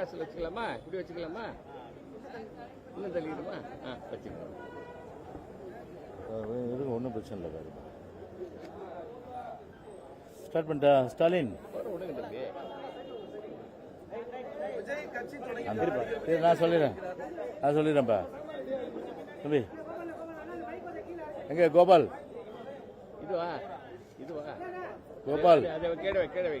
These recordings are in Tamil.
பைபாஸில் வச்சுக்கலாமா? இப்படி வச்சுக்கலாமா? இன்னும் தள்ளிடுமா? ஆ வச்சுக்கலாம் இருக்கு ஒன்றும் பிரச்சனை இல்லை பாரு ஸ்டார்ட் பண்ணிட்டா ஸ்டாலின். நான் சொல்லிடுறேன். நான் சொல்லிடுறேன்ப்பா தம்பி. எங்க கோபால்? இதுவா இதுவா கோபால். கேடவை கேடவை.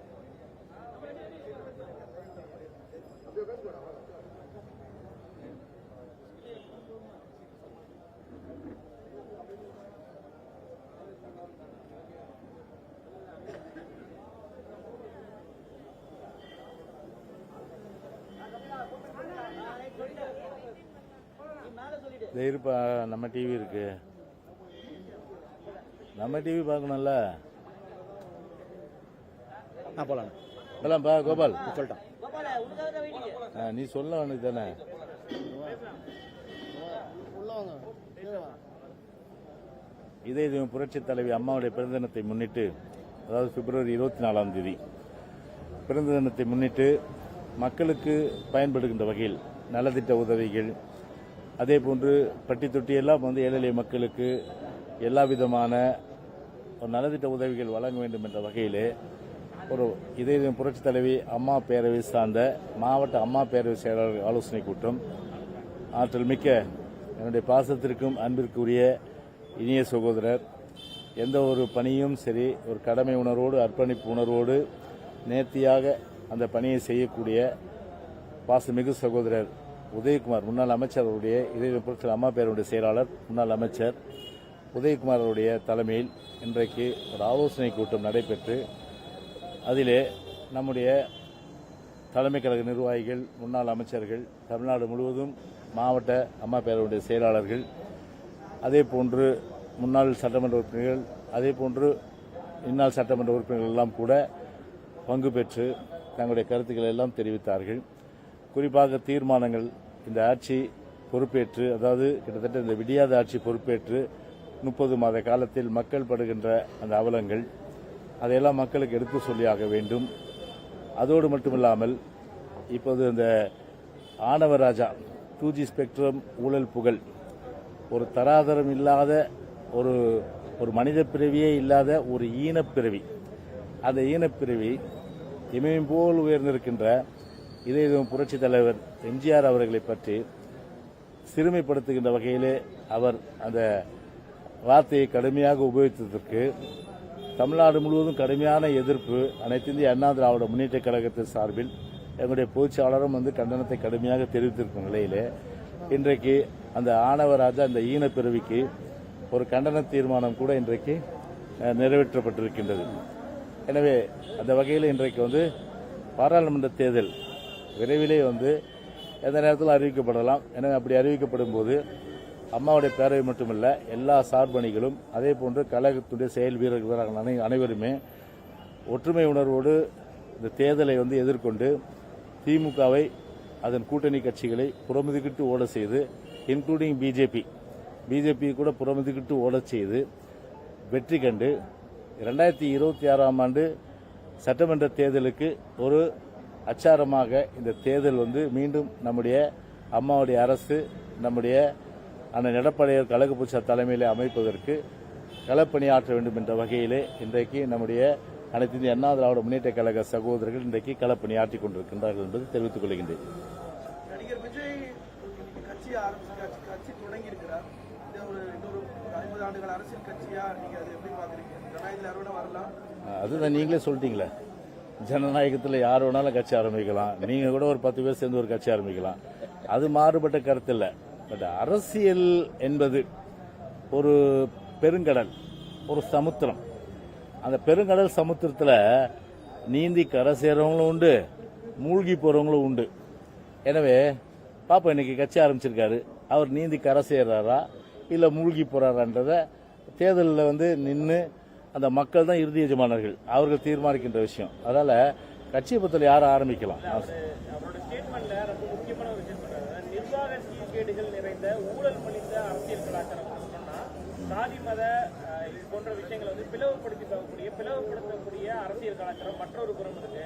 இந்த இருப்பா நம்ம டிவி இருக்கு. நம்ம டிவி பார்க்கணும்ல? ஆ போலாம் கோபால். சொல்லிட்டான் நீ சொல்ல வேண்டியது தானே? இதே இது புரட்சி தலைவி அம்மாவுடைய பிறந்த தினத்தை முன்னிட்டு அதாவது பிப்ரவரி இருபத்தி நாலாம் தேதி. பிறந்த தினத்தை முன்னிட்டு மக்களுக்கு பயன்படுகின்ற வகையில் நலத்திட்ட உதவிகள் அதே போன்று பட்டி தொட்டி எல்லாம் வந்து ஏழை மக்களுக்கு எல்லா விதமான ஒரு நலத்திட்ட உதவிகள் வழங்க வேண்டும் என்ற வகையிலே ஒரு இதே புரட்சித் தலைவி அம்மா பேரவை சார்ந்த மாவட்ட அம்மா பேரவை செயலாளர் ஆலோசனை கூட்டம். ஆற்றல் மிக்க என்னுடைய பாசத்திற்கும் அன்பிற்குரிய இனிய சகோதரர் எந்த ஒரு பணியும் சரி ஒரு கடமை உணர்வோடு அர்ப்பணிப்பு உணர்வோடு நேர்த்தியாக அந்த பணியை செய்யக்கூடிய பாசமிகு சகோதரர் உதயகுமார் முன்னாள் அமைச்சர் அவருடைய இதய புரட்சி அம்மா பேருடைய செயலாளர் முன்னாள் அமைச்சர் உதயகுமார் அவருடைய தலைமையில் இன்றைக்கு ஒரு ஆலோசனை கூட்டம் நடைபெற்று அதிலே நம்முடைய தலைமை கழக நிர்வாகிகள் முன்னாள் அமைச்சர்கள் தமிழ்நாடு முழுவதும் மாவட்ட அம்மா பேரவையுடைய செயலாளர்கள் அதே போன்று முன்னாள் சட்டமன்ற உறுப்பினர்கள் அதே போன்று இந்நாள் சட்டமன்ற உறுப்பினர்கள் எல்லாம் கூட பங்கு பெற்று தங்களுடைய கருத்துக்களை எல்லாம் தெரிவித்தார்கள். குறிப்பாக தீர்மானங்கள் இந்த ஆட்சி பொறுப்பேற்று அதாவது கிட்டத்தட்ட இந்த விடியாத ஆட்சி பொறுப்பேற்று முப்பது மாத காலத்தில் மக்கள் படுகின்ற அந்த அவலங்கள் அதையெல்லாம் மக்களுக்கு எடுத்து சொல்லியாக வேண்டும். அதோடு மட்டுமில்லாமல் இப்போது இந்த ஆணவராஜா டூ ஜி ஸ்பெக்ட்ரம் ஊழல் புகழ் ஒரு தராதரம் இல்லாத ஒரு ஒரு மனித பிறவியே இல்லாத ஒரு ஈனப்பிறவி அந்த ஈனப்பிறவி இமயம் போல் உயர்ந்திருக்கின்ற இதே புரட்சி தலைவர் எம்ஜிஆர் அவர்களை பற்றி சிறுமைப்படுத்துகின்ற வகையிலே அவர் அந்த வார்த்தையை கடுமையாக உபயோகித்ததற்கு தமிழ்நாடு முழுவதும் கடுமையான எதிர்ப்பு அனைத்து இந்திய அண்ணா திராவிட முன்னேற்ற கழகத்தின் சார்பில் எங்களுடைய பொதுச்செயலாளரும் வந்து கண்டனத்தை கடுமையாக தெரிவித்திருக்கும் நிலையிலே இன்றைக்கு அந்த ஆணவராஜா அந்த ஈனப்பிறவிக்கு ஒரு கண்டன தீர்மானம் கூட இன்றைக்கு நிறைவேற்றப்பட்டிருக்கின்றது. எனவே அந்த வகையில் இன்றைக்கு வந்து பாராளுமன்ற தேர்தல் விரைவிலே வந்து எந்த நேரத்தில் அறிவிக்கப்படலாம். எனவே அப்படி அறிவிக்கப்படும் போது அம்மாவுடைய பேரவை மட்டுமல்ல எல்லா சார்பணிகளும் அதே போன்று கழகத்துடைய செயல் வீரர்கள் அனை- அனைவருமே ஒற்றுமை உணர்வோடு இந்த தேர்தலை வந்து எதிர்கொண்டு திமுகவை அதன் கூட்டணி கட்சிகளை புறமுதுகிட்டு ஓட செய்து இன்க்ளூடிங் பிஜேபி பிஜேபி கூட புறமுதுகிட்டு ஓட செய்து வெற்றி கண்டு இரண்டாயிரத்தி இருபத்தி ஆறாம் ஆண்டு சட்டமன்ற தேர்தலுக்கு ஒரு அச்சாரமாக இந்த தேர்தல் வந்து மீண்டும் நம்முடைய அம்மாவுடைய அரசு நம்முடைய அண்ணன் எடப்பாடியார் கழகபூச்சா தலைமையிலே அமைப்பதற்கு களப்பணியாற்ற வேண்டும் என்ற வகையிலே இன்றைக்கு நம்முடைய அனைத்து இந்திய அண்ணா திராவிட முன்னேற்ற கழக சகோதரர்கள் இன்றைக்கு களப்பணியாற்றிக் கொண்டிருக்கின்றார்கள் என்பதை தெரிவித்துக் கொள்கின்றேன். அதுதான் நீங்களே சொல்லிட்டீங்களே. ஜனநாயகத்தில் யார் வேணாலும் கட்சி ஆரம்பிக்கலாம். நீங்க கூட ஒரு பத்து பேர் சேர்ந்து ஒரு கட்சி ஆரம்பிக்கலாம். அது மாறுபட்ட கருத்து இல்லை பட் அரசியல் என்பது ஒரு பெருங்கடல் ஒரு சமுத்திரம். அந்த பெருங்கடல் சமுத்திரத்தில் நீந்தி கரை சேர்றவங்களும் உண்டு மூழ்கி போறவங்களும் உண்டு. எனவே பாப்பா இன்னைக்கு கட்சி ஆரம்பிச்சிருக்காரு. அவர் நீந்தி கரை சேர்றாரா இல்லை மூழ்கி போறாரான்றத தேர்தலில் வந்து நின்று அந்த மக்கள் தான் இறுதி எஜமானர்கள். அவர்கள் தீர்மானிக்கின்ற விஷயம். அதனால கட்சியை பத்தில யாரும் ஆரம்பிக்கலாம்? சாதி மத அஹ், இது போன்ற விஷயங்களை வந்து பிளவுபடுத்தி பார்க்கக்கூடிய பிளவுபடுத்தக்கூடிய அரசியல் கலாச்சாரம் மற்றொரு புறம் இருக்கு.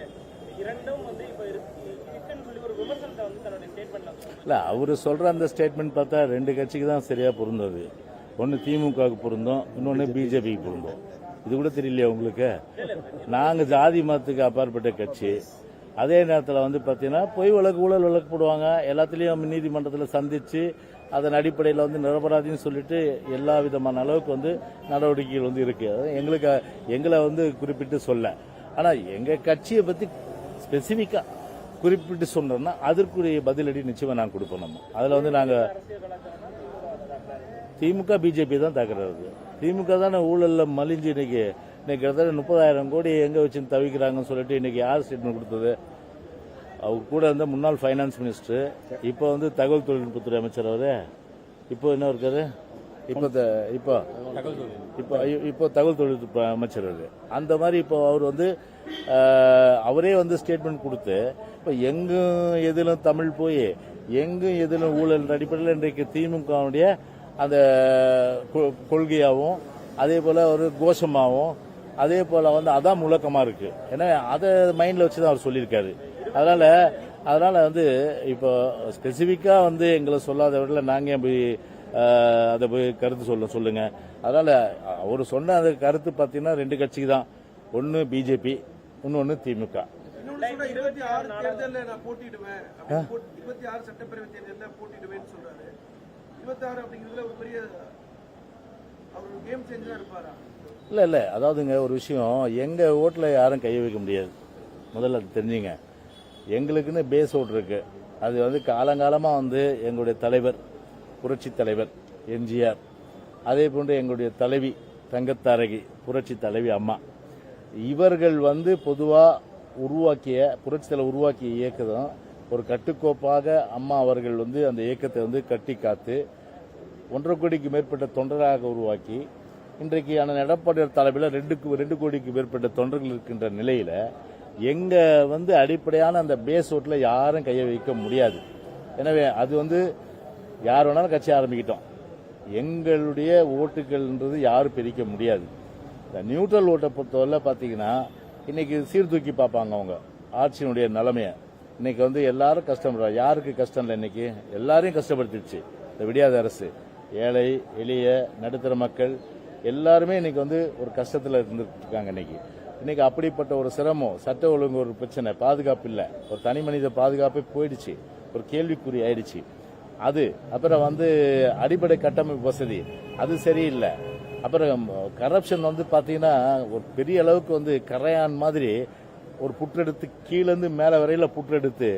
இரண்டும் வந்து இப்ப இருக்கு இருக்குன்னு சொல்லி ஒரு விமர்சனத்தை வந்து தன்னுடைய ஸ்டேட்மெண்ட்ல இல்லை அவர் சொல்கிற அந்த ஸ்டேட்மெண்ட் பார்த்தா ரெண்டு கட்சிக்கு தான் சரியாக பொருந்தது. ஒன்று திமுகவுக்கு பொருந்தோம் இன்னொன்று பிஜேபிக்கு பொருந்தோம். இது கூட தெரியலையா உங்களுக்கு? நாங்கள் ஜாதி மதத்துக்கு அப்பாற்பட்ட கட்சி. அதே நேரத்தில் வந்து பார்த்தீங்கன்னா பொய் வழக்கு ஊழல் வழக்கு போடுவாங்க. எல்லாத்துலேயும் நீதிமன்றத்தில் சந்தித்து அதன் அடிப்படையில் வந்து நிரபராதின்னு சொல்லிட்டு எல்லா விதமான அளவுக்கு வந்து நடவடிக்கைகள் வந்து இருக்கு. அது எங்களுக்கு எங்களை வந்து குறிப்பிட்டு சொல்ல. ஆனால் எங்கள் கட்சியை பற்றி ஸ்பெசிஃபிக்காக குறிப்பிட்டு சொன்னோம்னா அதற்குரிய பதிலடி நிச்சயமாக நான் கொடுப்போம் நம்ம. அதில் வந்து நாங்கள் திமுக பிஜேபி தான் தாக்குறது. திமுக தானே ஊழல்ல மலிஞ்சு இன்னைக்கு இன்னைக்கு கிட்டத்தட்ட முப்பதாயிரம் கோடி எங்க வச்சு தவிக்கிறாங்கன்னு சொல்லிட்டு இன்னைக்கு யார் ஸ்டேட்மெண்ட் கொடுத்தது? அவர் கூட இருந்த முன்னாள் ஃபைனான்ஸ் மினிஸ்டர் இப்போ வந்து தகவல் தொழில்நுட்பத்துறை அமைச்சர் அவரு. இப்போ என்ன இருக்காரு? இப்போ த- இப்போ இப்போ இப்போ தகவல் தொழில்நுட்ப அமைச்சர் அவரு. அந்த மாதிரி இப்போ அவர் வந்து அவரே வந்து ஸ்டேட்மெண்ட் கொடுத்து இப்போ எங்கும் எதிலும் தமிழ் போய் எங்கும் எதிலும் ஊழல் அடிப்படையில் இன்றைக்கு திமுகவுடைய அந்த கொள்கையாகவும் அதே போல ஒரு கோஷமாகவும் அதே போல வந்து அதான் முழக்கமா இருக்கு. ஏன்னா அதை மைண்ட்ல வச்சு தான் அவர் சொல்லியிருக்காரு. அதனால அதனால வந்து இப்போ ஸ்பெசிஃபிக்கா வந்து எங்களை சொல்லாத விடல நாங்க ஏன் போய் அதை போய் கருத்து சொல்ல சொல்லுங்க. அதனால அவர் சொன்ன அந்த கருத்து பார்த்தீங்கன்னா ரெண்டு கட்சிக்கு தான் ஒன்னு பிஜேபி இன்னொன்னு திமுக. இருபத்தி ஆறு தேர்தல்ல நான் போட்டிடுவேன். இருபத்தி ஆறு சட்டப்பேரவை தேர்தல்ல போட்டிடுவேன்னு சொல்றாரு. இருபத்தாறு அப்படிங்கிறதுல ஒரு பெரிய அவர் கேம் இருப்பாரா? அதாவதுங்க ஒரு விஷயம். எங்கள் ஓட்டுல யாரும் கை வைக்க முடியாது. முதல்ல அது தெரிஞ்சுங்க. எங்களுக்குன்னு பேஸ் ஓட்டு இருக்கு. அது வந்து காலங்காலமாக வந்து எங்களுடைய தலைவர் புரட்சி தலைவர் எம்ஜிஆர். அதே போன்று எங்களுடைய தலைவி தங்கத்தாரகி புரட்சி தலைவி அம்மா. இவர்கள் வந்து பொதுவாக உருவாக்கிய புரட்சி தலைவர் உருவாக்கிய இயக்கம் ஒரு கட்டுக்கோப்பாக அம்மா அவர்கள் வந்து அந்த இயக்கத்தை வந்து கட்டி காத்து ஒன்றரை கோடிக்கு மேற்பட்ட தொண்டராக உருவாக்கி இன்றைக்கு அண்ணன் எடப்பாடியார் தலைமையில் ரெண்டுக்கு ரெண்டு கோடிக்கு மேற்பட்ட தொண்டர்கள் இருக்கின்ற நிலையில் எங்கள் வந்து அடிப்படையான அந்த பேஸ் ஓட்டில் யாரும் கையை வைக்க முடியாது. எனவே அது வந்து யார் வேணாலும் கட்சி ஆரம்பிக்கிட்டோம். எங்களுடைய ஓட்டுகள்ன்றது யாரும் பிரிக்க முடியாது. இந்த நியூட்ரல் ஓட்டை பொறுத்தவரை பார்த்தீங்கன்னா இன்னைக்கு சீர்தூக்கி பார்ப்பாங்க அவங்க ஆட்சியினுடைய நிலைமையை. இன்னைக்கு வந்து எல்லாரும் கஷ்டப்படுறாங்க யாருக்கு கஷ்டம் இல்லை இன்னைக்கு? எல்லாரையும் கஷ்டப்படுத்திடுச்சு. இந்த விடியாத அரசு. ஏழை எளிய நடுத்தர மக்கள் எல்லாருமே இன்னைக்கு வந்து ஒரு கஷ்டத்தில் இருந்துட்டு இருக்காங்க இன்னைக்கு. இன்னைக்கு அப்படிப்பட்ட ஒரு சிரமம் சட்ட ஒழுங்கு ஒரு பிரச்சனை பாதுகாப்பு இல்லை. ஒரு தனி மனித பாதுகாப்பே போயிடுச்சு. ஒரு கேள்விக்குறி ஆயிடுச்சு. அது அப்புறம் வந்து அடிப்படை கட்டமைப்பு வசதி அது சரியில்லை. அப்புறம் கரப்ஷன் வந்து பார்த்தீங்கன்னா ஒரு பெரிய அளவுக்கு வந்து கரையான் மாதிரி ஒரு புற்றெடுத்து கீழேருந்து மேலே வரையில புற்றெடுத்து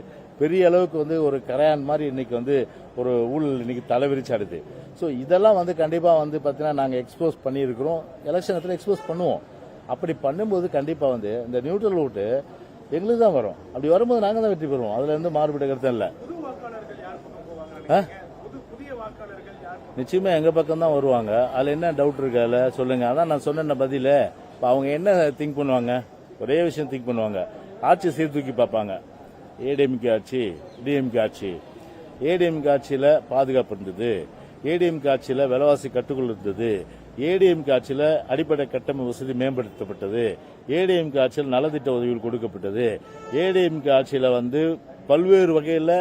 பெரிய அளவுக்கு வந்து ஒரு கரையான் மாதிரி இன்னைக்கு வந்து ஒரு ஊழல் இன்னைக்கு தலைவிரிச்சாடுது. ஸோ இதெல்லாம் வந்து கண்டிப்பாக வந்து பார்த்தீங்கன்னா நாங்கள் எக்ஸ்போஸ் பண்ணியிருக்கிறோம். எலெக்ஷன் நேரத்தில் எக்ஸ்போஸ் பண்ணுவோம். அப்படி பண்ணும்போது கண்டிப்பாக வந்து இந்த நியூட்ரல் ஓட்டு எங்களுக்கு தான் வரும். அப்படி வரும்போது நாங்கள் தான் வெற்றி பெறுவோம். அதுல இருந்து மாறுபட்ட கருத்து இல்லை. நிச்சயமா எங்க பக்கம் தான் வருவாங்க. அதுல என்ன டவுட் இருக்கு அதுல சொல்லுங்க. அதான் நான் சொன்ன பதில. இப்ப அவங்க என்ன திங்க் பண்ணுவாங்க? ஒரே விஷயம் திங்க் பண்ணுவாங்க. ஆட்சி சீர்தூக்கி பார்ப்பாங்க. ஏடிஎம்கே ஆட்சி டிஎம்கே ஆட்சி. ஏடிஎம்கே ஆட்சியில் பாதுகாப்பு இருந்தது. ஏடிஎம்கே ஆட்சியில் விலைவாசி கட்டுக்குள் இருந்தது. ஏடிஎம்கே ஆட்சியில் அடிப்படை கட்டமைப்பு வசதி மேம்படுத்தப்பட்டது. ஏடிஎம்கே ஆட்சியில் நலத்திட்ட உதவிகள் கொடுக்கப்பட்டது. ஏடிஎம்கே ஆட்சியில் வந்து பல்வேறு வகையில்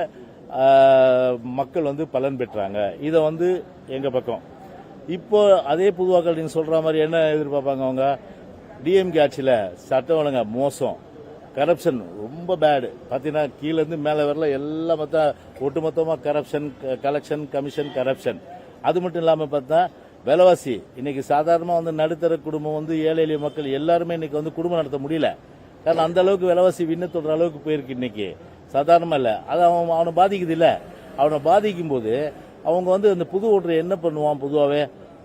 மக்கள் வந்து பலன் பெற்றாங்க. இதை வந்து எங்கள் பக்கம்? இப்போ அதே பொதுவாக்கள் நீங்கள் சொல்கிற மாதிரி என்ன எதிர்பார்ப்பாங்க அவங்க? டிஎம்கே ஆட்சியில் சட்டம் ஒழுங்க மோசம். கரப்ஷன் ரொம்ப பேடு பார்த்தீங்கன்னா கீழேருந்து மேலே வரல எல்லாம் பார்த்தா ஒட்டுமொத்தமாக கரப்ஷன் கலெக்ஷன் கமிஷன் கரப்ஷன் அது மட்டும் இல்லாமல் பார்த்தா விலைவாசி. இன்னைக்கு சாதாரணமாக வந்து நடுத்தர குடும்பம் வந்து ஏழை எளிய மக்கள் எல்லாருமே இன்னைக்கு வந்து குடும்பம் நடத்த முடியல. காரணம் அந்த அளவுக்கு விலைவாசி விண்ண தொடுற அளவுக்கு போயிருக்கு இன்னைக்கு. சாதாரணமாக இல்லை. அது அவன் அவனை பாதிக்குது இல்லை. அவனை பாதிக்கும் போது அவங்க வந்து அந்த புது ஓட்டரை என்ன பண்ணுவான் பொதுவாகவே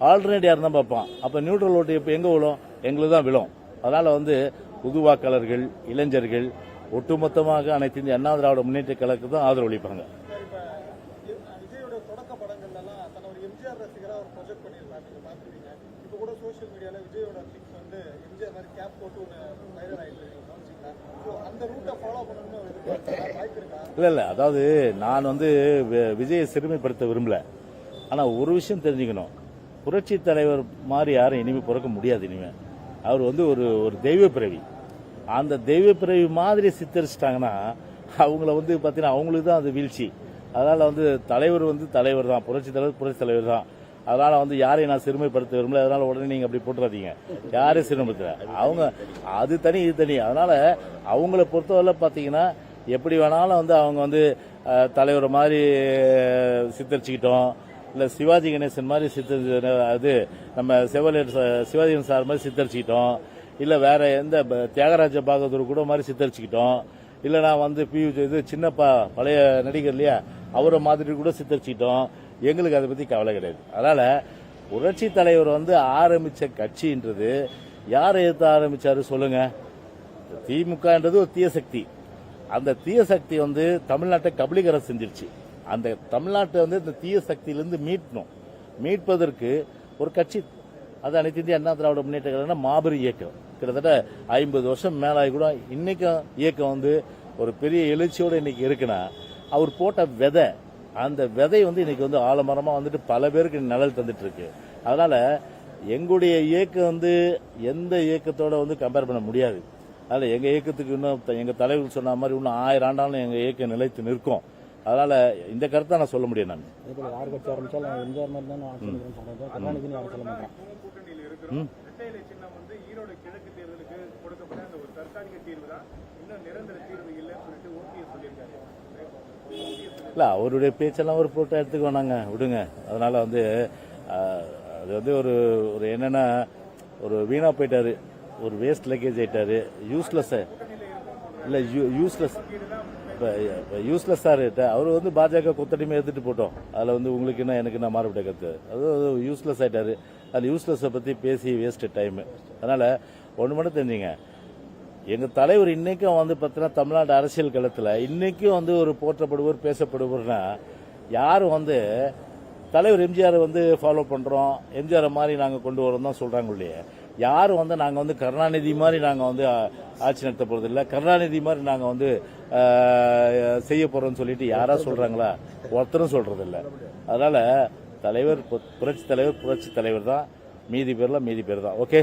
ஆல்டர்னேட் யார் தான் பார்ப்பான். அப்போ நியூட்ரல் ஓட்டு இப்போ எங்கே விழும்? எங்களுக்கு தான் விழும். அதனால் வந்து புது வாக்காளர்கள் இளைஞர்கள் ஒட்டுமொத்தமாக அனைத்து இந்திய அண்ணா திராவிட முன்னேற்ற கழகத்துக்கு தான் ஆதரவு அளிப்பாங்க. இல்லை இல்லை அதாவது நான் வந்து விஜயை சிறுமைப்படுத்த விரும்பல. ஆனால் ஒரு விஷயம் தெரிஞ்சுக்கணும். புரட்சி தலைவர் மாதிரி யாரும் இனிமே பிறக்க முடியாது இனிமே. அவர் வந்து ஒரு ஒரு தெய்வ பிறவி. அந்த தெய்வ பிறவி மாதிரி சித்தரிச்சிட்டாங்கன்னா அவங்கள வந்து பார்த்தீங்கன்னா அவங்களுக்கு தான் அது வீழ்ச்சி. அதனால் வந்து தலைவர் வந்து தலைவர் தான். புரட்சி தலைவர் புரட்சி தலைவர் தான். அதனால் வந்து யாரையும் நான் சிறுமைப்படுத்த விரும்பல. அதனால் உடனே நீங்கள் அப்படி போட்டுறாதீங்க. யாரையும் சிறுமைப்படுத்த அவங்க அது தனி இது தனி. அதனால் அவங்கள பொறுத்தவரை பார்த்தீங்கன்னா எப்படி வேணாலும் வந்து அவங்க வந்து தலைவர் மாதிரி சித்தரிச்சுக்கிட்டோம். இல்லை சிவாஜி கணேசன் மாதிரி சித்தரிச்சு அது நம்ம செவலியர் சிவாஜி சார் மாதிரி சித்தரிச்சுக்கிட்டோம். இல்லை வேற எந்த தியாகராஜ பாகதூர் கூட மாதிரி சித்தரிச்சுக்கிட்டோம். இல்லைனா வந்து பி இது சின்னப்பா பழைய நடிகர் இல்லையா? அவரை மாதிரி கூட சித்தரிச்சுக்கிட்டோம். எங்களுக்கு அதை பற்றி கவலை கிடையாது. அதனால் புரட்சி தலைவர் வந்து ஆரம்பித்த கட்சின்றது யார் எதிர்த்து ஆரம்பிச்சாரு சொல்லுங்கள் திமுகன்றது ஒரு தீய சக்தி. அந்த தீய சக்தி வந்து தமிழ்நாட்டை கபலீகரம் செஞ்சிருச்சு. அந்த தமிழ்நாட்டை வந்து இந்த தீய சக்தியிலிருந்து மீட்கணும். மீட்பதற்கு ஒரு கட்சி அது அனைத்து இந்திய அண்ணா திராவிட முன்னேற்ற கழகம் மாபெரும் இயக்கம். கிட்டத்தட்ட ஐம்பது வருஷம் மேலாகி கூட இன்னைக்கும் இயக்கம் வந்து ஒரு பெரிய எழுச்சியோடு இன்னைக்கு இருக்குன்னா அவர் போட்ட விதை அந்த விதை வந்து இன்னைக்கு வந்து ஆலமரமாக வந்துட்டு பல பேருக்கு நிழல் தந்துட்டு இருக்கு அதனால எங்களுடைய இயக்கம் வந்து எந்த இயக்கத்தோட வந்து கம்பேர் பண்ண முடியாது. அதனால எங்கள் இயக்கத்துக்கு இன்னும் எங்கள் தலைவர்கள் தலைவர் சொன்ன மாதிரி இன்னும் ஆயிரம் ஆண்டாலும் எங்கள் இயக்கம் நிலைத்து நிற்கும். அதனால இந்த கருத்தை நான் சொல்ல முடியும் நான். யார் கட்சி ஆரம்பிச்சாலும் எம்ஜிஆர் மாதிரி தான் யாரும் சொல்ல இல்ல அவருடைய பேச்செல்லாம் ஒரு போட்டோ எடுத்துக்க வேணாங்க விடுங்க. அதனால வந்து அது வந்து ஒரு ஒரு என்னன்னா ஒரு வீணா போயிட்டாரு. ஒரு வேஸ்ட் லக்கேஜ் ஆயிட்டாரு. யூஸ்லெஸ் இல்ல யூஸ்லெஸ் இப்போ யூஸ்லெஸ் சார் அவர் வந்து பாஜக கொத்தடிமை எடுத்துட்டு போட்டோம். அதில் வந்து உங்களுக்கு என்ன எனக்கு என்ன மாறுபட்ட கருத்து? அது யூஸ்லெஸ் ஆகிட்டார் அந்த யூஸ்லெஸ்ஸை பற்றி பேசி வேஸ்ட் டைம் அதனால் ஒன்று மட்டும் தெரிஞ்சுங்க. எங்கள் தலைவர் இன்றைக்கும் வந்து பார்த்தீங்கன்னா தமிழ்நாடு அரசியல் களத்தில் இன்றைக்கும் வந்து ஒரு போற்றப்படுவர் பேசப்படுவர்னா யாரும் வந்து தலைவர் எம்ஜிஆர் வந்து ஃபாலோ பண்ணுறோம் எம்ஜிஆர் மாதிரி நாங்கள் கொண்டு வரோம் தான் சொல்கிறாங்க இல்லையே. யாரும் வந்து நாங்கள் வந்து கருணாநிதி மாதிரி நாங்கள் வந்து ஆட்சி நடத்த போகிறதில்ல கருணாநிதி மாதிரி நாங்கள் வந்து செய்ய போறோம்னு சொல்லிட்டு யாரா சொல்றாங்களா? ஒருத்தரும் சொல்றது இல்ல அதனால தலைவர் புரட்சி தலைவர் புரட்சி தலைவர் தான். மீதி பேர்லாம் மீதி பேர் தான். ஓகே